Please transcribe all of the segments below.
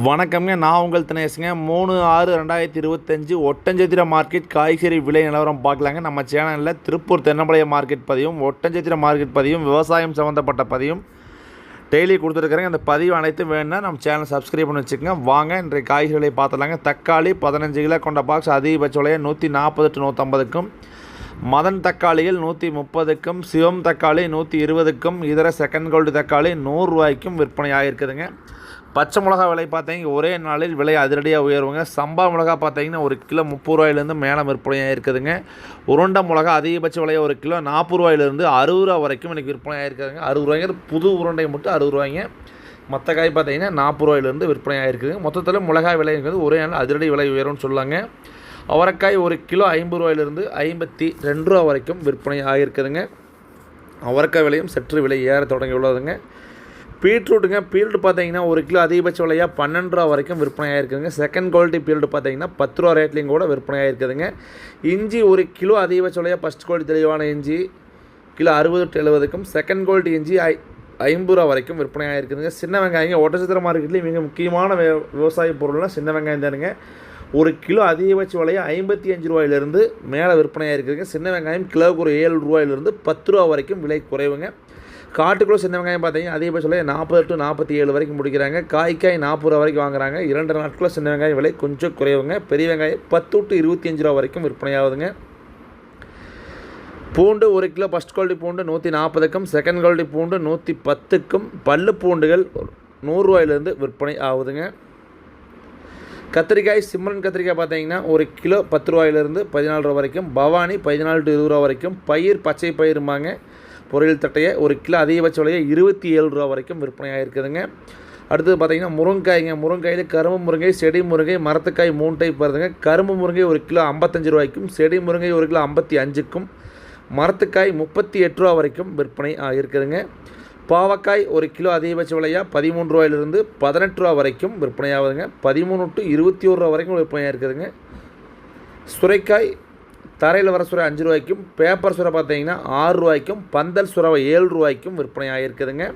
வணக்கம்ங்க. நான் உங்கள் தினேசுங்க மூணு ஆறு ரெண்டாயிரத்தி இருபத்தஞ்சி ஒட்டஞ்சத்திர மார்க்கெட் காய்கறி விலை நிலவரம் பார்க்கலாங்க. நம்ம சேனலில் திருப்பூர் தென்னம்பாளையம் மார்க்கெட் பதிவும் ஒட்டஞ்சத்திர மார்க்கெட் பதிவும் விவசாயம் சம்மந்தப்பட்ட பதிவும் டெய்லி கொடுத்துருக்குறேங்க. அந்த பதிவு அனைத்தும் வேணும்னா நம்ம சேனல் சப்ஸ்கிரைப் பண்ணி வச்சுக்கோங்க. வாங்க இன்றைய காய்கறிகளை பார்த்துலாங்க தக்காளி பதினஞ்சு கிலோ கொண்ட பாக்ஸ் அதிகபட்ச விலையை நூற்றி நாற்பது டு நூற்றம்பதுக்கும் மதன் தக்காளிகள் நூற்றி முப்பதுக்கும் சிவம் தக்காளி நூற்றி இருபதுக்கும் இதர செகண்ட் கோல்டு தக்காளி நூறுரூவாய்க்கும் விற்பனை ஆகிருக்குதுங்க பச்சை மிளகா விலை பார்த்தீங்கன்னா ஒரே நாளில் விலை அதிரடியாக உயர்வுங்க சம்பா மிளகா பார்த்தீங்கன்னா ஒரு கிலோ முப்பது ரூபாயிலேருந்து மேலே விற்பனையாக இருக்குதுங்க. உருண்டை மிளகா அதிகபட்ச விலை ஒரு கிலோ நாற்பது ரூபாயிலேருந்து அறுபது ரூபா வரைக்கும் எனக்கு விற்பனையாக இருக்குதுங்க அறுபது ரூபாய்ங்க புது உருண்டை மட்டும் அறுபது ரூபாய்ங்க. மற்ற காய் பார்த்தீங்கன்னா நாற்பது ரூபாயிலேருந்து விற்பனையாக இருக்குதுங்க. மொத்தத்தில் மிளகாய் விலைங்கிறது ஒரே நாள் அதிரடி விலை உயரும்னு சொல்லாங்க. அவரைக்காய் ஒரு கிலோ ஐம்பது ரூபாயிலிருந்து ஐம்பத்தி ரெண்டு ரூபா வரைக்கும் விற்பனை ஆகியிருக்குதுங்க அவரைக்காய் விலையும் சற்று விலை ஏற தொடங்கி உள்ளதுங்க. பீட்ரூட்டுங்க பீல்டு பார்த்தீங்கன்னா ஒரு கிலோ அதிகபட்ச விலையாக பன்னெண்டு ரூபா வரைக்கும் விற்பனை ஆகிருக்குதுங்க செகண்ட் குவாலிட்டி பீல்டு பார்த்தீங்கன்னா பத்து ரூபா ரேட்லேயும் கூட விற்பனை ஆகிருக்குதுங்க இஞ்சி ஒரு கிலோ அதிகபட்ச விலையாக ஃபஸ்ட் குவாலிட்டி தெளிவான இஞ்சி கிலோ அறுபது டு எழுபதுக்கும் செகண்ட் குவாலிட்டி இஞ்சி ஐ ஐம்பது ரூபா வரைக்கும் விற்பனை ஆகிருக்குதுங்க சின்ன வெங்காயம் ஒட்டச்சத்திர மார்க்கெட்லேயும் மிக முக்கியமான வே விவசாய பொருள்னால் சின்ன வெங்காயம் தானுங்க. ஒரு கிலோ அதிகபட்ச விலையை ஐம்பத்தி அஞ்சு ரூபாயிலிருந்து மேலே விற்பனையாக இருக்குதுங்க சின்ன வெங்காயம் கிலோவுக்கு ஒரு ஏழு ரூபாயிலிருந்து பத்து ரூபா வரைக்கும் விலை குறைவுங்க. காட்டுக்குள்ளே சின்ன வெங்காயம் பார்த்தீங்கன்னா அதே போய் சொல்ல நாற்பது டு நாற்பத்தி ஏழு வரைக்கும் முடிக்கிறாங்க. காய்க்காய் நாற்பது ரூபா வரைக்கும் வாங்குறாங்க. இரண்டு நாட்களில் சின்ன வெங்காயம் விலை கொஞ்சம் குறைவுங்க. பெரிய வெங்காயம் பத்து டு இருபத்தி அஞ்சு ரூபா வரைக்கும் விற்பனையாகுதுங்க. பூண்டு ஒரு கிலோ ஃபஸ்ட் குவாலிட்டி பூண்டு நூற்றி நாற்பதுக்கும் செகண்ட் குவாலிட்டி பூண்டு நூற்றி பத்துக்கும் பல்லு பூண்டுகள் நூறுரூவாயிலேருந்து விற்பனை ஆகுதுங்க. கத்திரிக்காய் சிம்ரன் கத்திரிக்காய் பார்த்தீங்கன்னா ஒரு கிலோ பத்து ரூபாயிலேருந்து பதினாலு ரூபா வரைக்கும் பவானி பதினாலு டு இருபது ரூபா வரைக்கும் பயிர் பச்சை பயிரும்பாங்க. பொரியல் தட்டையை ஒரு கிலோ அதிகபட்ச விலையை இருபத்தி ஏழு ரூபா வரைக்கும் விற்பனையாக இருக்குதுங்க. அடுத்தது பார்த்தீங்கன்னா முருங்காய்ங்க முருங்காயில் கரும்பு முருங்கை செடி முருங்கை மரத்துக்காய் மூணு டைப் வருதுங்க கரும்பு முருங்கை ஒரு கிலோ ஐம்பத்தஞ்சு ரூபாய்க்கும் செடி முருங்கை ஒரு கிலோ ஐம்பத்தி அஞ்சுக்கும் மரத்துக்காய் முப்பத்தி எட்டு ரூபா வரைக்கும் விற்பனை இருக்குதுங்க பாவக்காய் ஒரு கிலோ அதிகபட்ச விலையாக பதிமூன்று ரூபாயிலிருந்து பதினெட்டு ரூபா வரைக்கும் விற்பனையாகுதுங்க. பதிமூணு டு இருபத்தி ஒரு ரூபா வரைக்கும் விற்பனையாக இருக்குதுங்க. சுரைக்காய் தரையில் வர சுரை அஞ்சு ரூபாய்க்கும் பேப்பர் சுரை பார்த்தீங்கன்னா ஆறு ரூபாய்க்கும் பந்தல் சுரவை ஏழு ரூபாய்க்கும் விற்பனை ஆகிருக்குதுங்க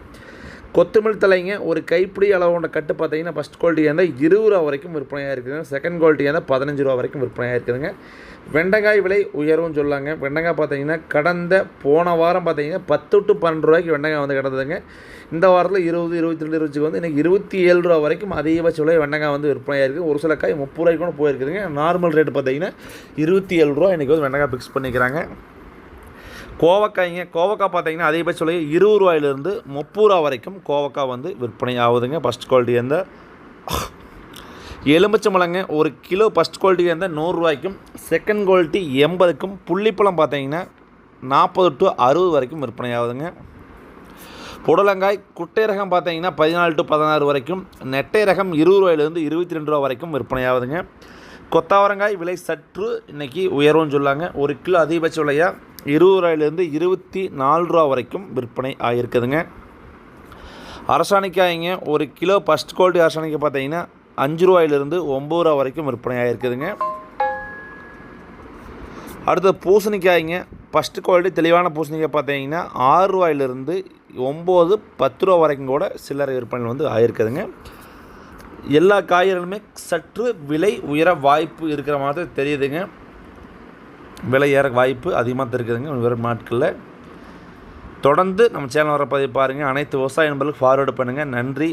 கொத்தமல்லி தலைங்க ஒரு கைப்பிடி அளவோட கட்டு பார்த்தீங்கன்னா ஃபஸ்ட் குவாலிட்டியாக இருந்தால் இருபது ரூபா வரைக்கும் விற்பனையாக இருக்குதுங்க. செகண்ட் குவாலிட்டியாக இருந்தால் பதினஞ்சு ரூபா வரைக்கும் விற்பனையாக இருக்குதுங்க. வெண்டைக்காய் விலை உயரும்னு சொல்லாங்க. வெண்டைக்காய் பார்த்தீங்கன்னா கடந்த போன வாரம் பார்த்தீங்கன்னா பத்து டு பன்னெண்டு ரூபாய்க்கு வெண்டைக்காய் வந்து கிடந்ததுங்க. இந்த வாரத்தில் இருபது இருபத்தி ரெண்டு இருபதுக்கு வந்து இன்றைக்கி இருபத்தி ஏழு ரூபா வரைக்கும் அதிகபட்ச விலை வெண்டைக்காய் வந்து விற்பனையாக இருக்குது ஒரு சில காய் முப்பது ரூபாய்க்கு கூட போயிருக்குதுங்க. நார்மல் ரேட் பார்த்தீங்கன்னா இருபத்தி ஏழு ரூபா இன்றைக்கி வந்து வெண்டைக்காய் ஃபிக்ஸ் பண்ணிக்கிறாங்க. கோவக்காய்ங்க கோவக்காய் பார்த்தீங்கன்னா அதிகபட்ச விலை இருபது ரூபாயிலிருந்து முப்பது ரூபா வரைக்கும் கோவக்காய் வந்து விற்பனை ஆகுதுங்க. ஃபஸ்ட் குவாலிட்டி அந்த எலுமிச்சம்பழங்க ஒரு கிலோ ஃபஸ்ட் குவாலிட்டி இருந்தால் நூறுரூவாய்க்கும் செகண்ட் குவாலிட்டி எண்பதுக்கும் புள்ளிப்பழம் பார்த்தீங்கன்னா நாற்பது டு அறுபது வரைக்கும் விற்பனை ஆகுதுங்க. புடலங்காய் குட்டை ரகம் பார்த்தீங்கன்னா பதினாலு டு பதினாறு வரைக்கும் நெட்டை ரகம் இருபது ரூபாயிலேருந்து இருபத்தி ரெண்டு ரூபா வரைக்கும் விற்பனை ஆகுதுங்க. கொத்தாவரங்காய் விலை சற்று இன்றைக்கி உயர்வுன்னு சொல்லாங்க. ஒரு கிலோ அதிகபட்ச விலையாக இருபது ரூபாயிலேருந்து இருபத்தி நாலு ரூபா வரைக்கும் விற்பனை ஆகியிருக்குதுங்க. அரசாணிக்காய்ங்க ஒரு கிலோ ஃபஸ்ட் குவாலிட்டி அரசாணிக்காய் பார்த்தீங்கன்னா அஞ்சு ரூபாயிலிருந்து ஒம்பது ரூபா வரைக்கும் விற்பனை ஆகிருக்குதுங்க அடுத்து பூசணிக்காய்ங்க ஃபஸ்ட்டு குவாலிட்டி தெளிவான பூசணிக்காய் பார்த்தீங்கன்னா ஆறு ரூபாயிலிருந்து ஒம்பது பத்து ரூபா வரைக்கும் கூட சில்லறை விற்பனை வந்து ஆகிருக்குதுங்க எல்லா காய்கறிகளுமே சற்று விலை உயர வாய்ப்பு இருக்கிற மாதிரி தெரியுதுங்க. விலை ஏற வாய்ப்பு அதிகமாக இருக்குதுங்க வரும் நாட்களில். தொடர்ந்து நம்ம சேனல் வர பதிவு பாருங்கள் அனைத்து விவசாய நண்பர்களுக்கு ஃபார்வேர்டு பண்ணுங்கள் நன்றி.